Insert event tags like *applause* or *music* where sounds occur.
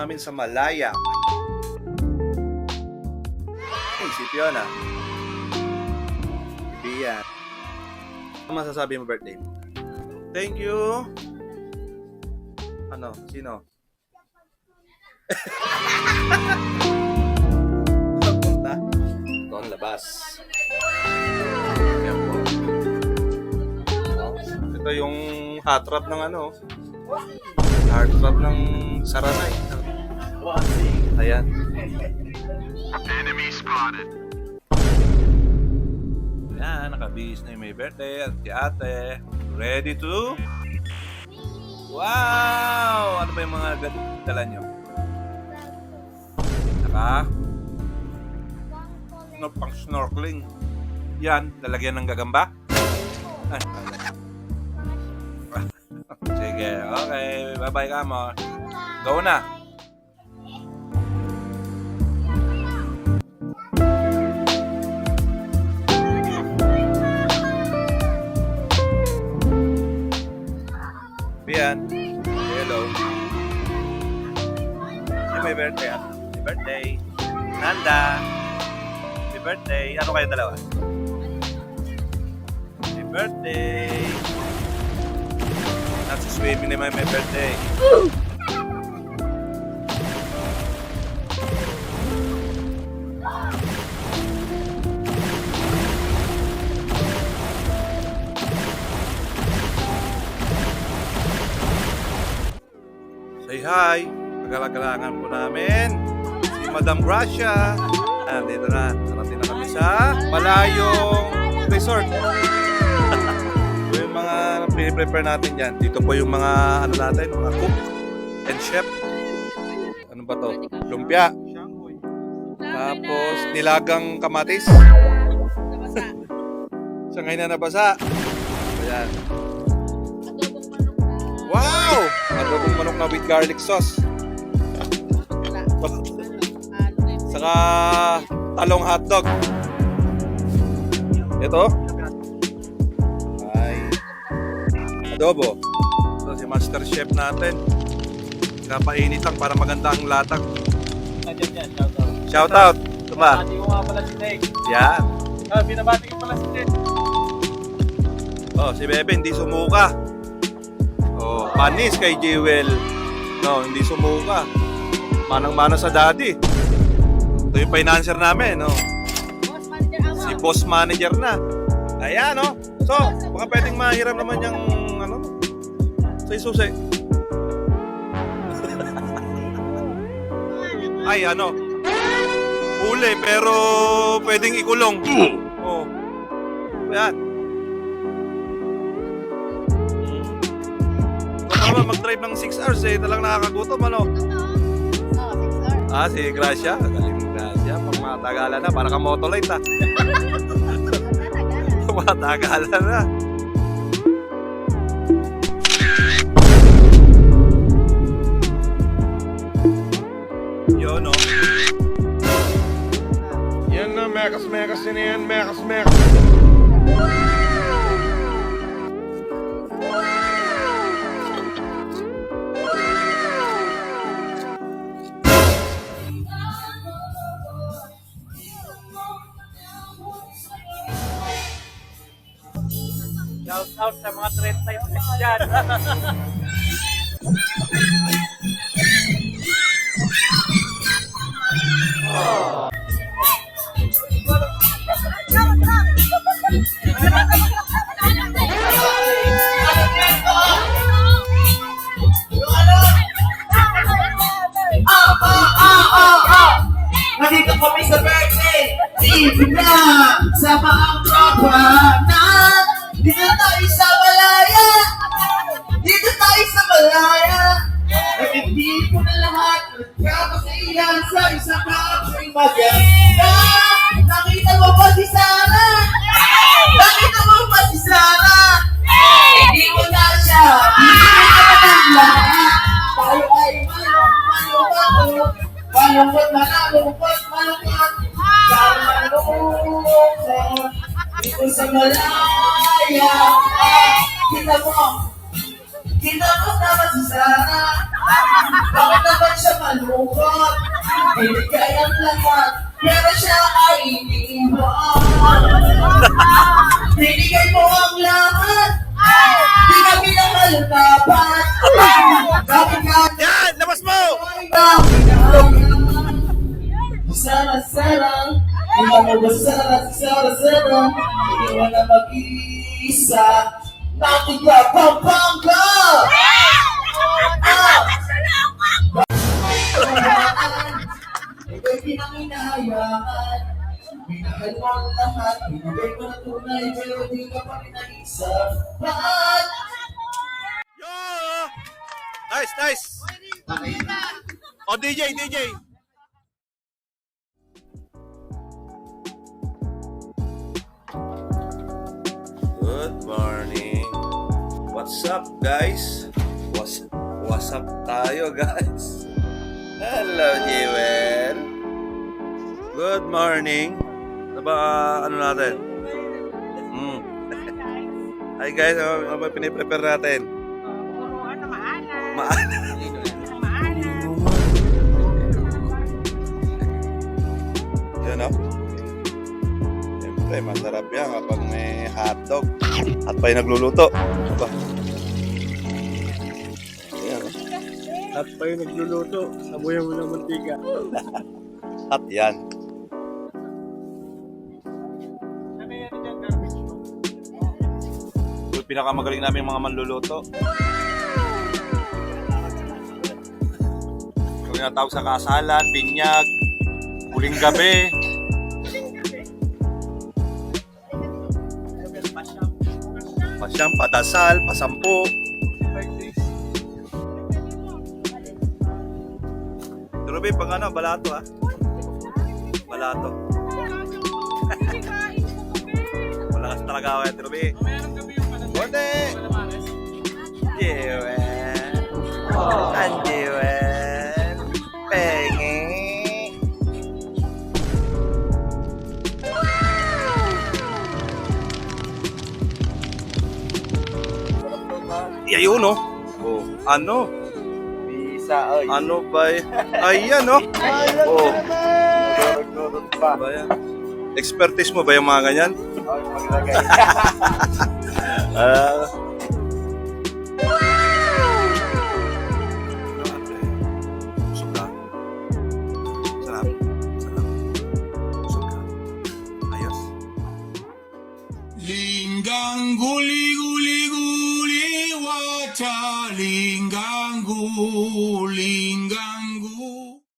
namin sa Malaya. Hey, si Fiona. Bian. Ano masasabi mo birthday mo? Thank you. Ano? Sino? Punta. Labas. Yan po. Oh, Ito yung hot rod ng ano. Hard rod ng Saranay. Ayan. Ayan, nakabihis na yung may birthday at si ate. Ready to? Wow! Ano ba yung mga dala nyo? Naka? No, pang snorkeling. Yan, lalagyan ng gagamba? Ay, Sige, okay. Bye-bye ka mo. Go na. Bian. Hello. May birthday ah. Happy birthday. Nanda. Happy birthday. Ano kayo dalawa? Happy birthday. Nasa swimming naman may birthday. Say hi. Pagkalagalangan po namin. Si Madam Gracia. Ah, dito na. Narating na kami sa Malayong Resort. Ito *laughs* yung mga piniprepare natin dyan. Dito po yung mga ano natin, mga cook and chef. Ano ba to? Lumpia. Tapos nilagang kamatis. Sa ngayon na nabasa. Ayan. Wow! Adobong manok na with garlic sauce. Saka talong hotdog. Ito. Adobo. Ito si Master Chef natin. Kapainit lang para maganda ang latag. Shout out. Shout out. Ito ba? Binabati ko nga pala si Nick. Yan. Ah, binabati ko pala si Nick. Oh, si Bebe hindi sumuka. Oh, panis kay Jewel. No, hindi sumuka. Manang-mana sa daddy. Ito yung financer namin, no. Si boss manager na. Ayan, no. So, baka pwedeng mahiram naman yung ano, sa susi. *laughs* Ay, ano. Huli, pero pwedeng ikulong. Oh. Ayan. Kung naman mag-drive ng 6 hours eh, talang nakakagutom ano. Ah, si Gracia. Galing Gracia. Pag matagalan na, para ka motolite ah. *laughs* matagalan na. Yan na, mekas-mekas yun yan, mekas-mekas. Shout out sa mga 36 dyan. *laughs* na Dito tayo sa Malaya Dito tayo sa Malaya Nag-hindi ko na lahat Nagkakasiyan sa isang country maganda Nakita mo ba si Sarah? Nakita mo ba si Sarah? Hindi mo na siya Hindi mo na lahat Tayo ay Malungkot na nalungkot, malungkot Malaya Kita mo Kita mo naman si Sarah Bakit naman siya malungkot? Binigay ang lahat, pero siya ay iniwan. Binigay mo ang lahat, di kami naman dapat. Bakit ka Yan! Labas mo! nahinayang? Sarang-sarang, hindi mo ba sarang-sarang, hindi mo na mag-iisa, natin ka, Pampanga! Ah! Ika'y pinanginahayaan Minahal mo ang lahat Binigay mo na tunay Pero di ka pa rin nag-isa Ba't? Yo! Nice, nice! O, DJ, DJ! What's up, guys? What's, what's up tayo, guys? Hello, Jewel! Good morning! Ano ba, ano natin? Mm. *laughs* Hi guys, ano ano ba piniprepare natin? Ano, maalam. Maana. Maalam. Yan o. Siyempre, masarap yan kapag may hotdog. At pa yung nagluluto. Aba. At pa yung nagluluto, sabuyan mo ng mantika. *laughs* At yan. Yung pinakamagaling namin mga manluluto. Yung tinatawag sa kasalan, binyag, huling gabi. Pasyam, padasal, pasampu. Turubi, pag ano, balato ha. Balato. *laughs* Malakas talaga ako yan! Malamares. Jewel. Ang Jewel. Pengi. Ayun, oh. Oh, ano? Bisa, oy. Ano ba? y- Ayan, oh. Oh. Nagdurog pa. Ba yan? Expertise mo ba yung mga ganyan? Oy, maglagay. Ah. Busog ka. Sarap. Sarap. Busog ka. Ayos. Linggang guli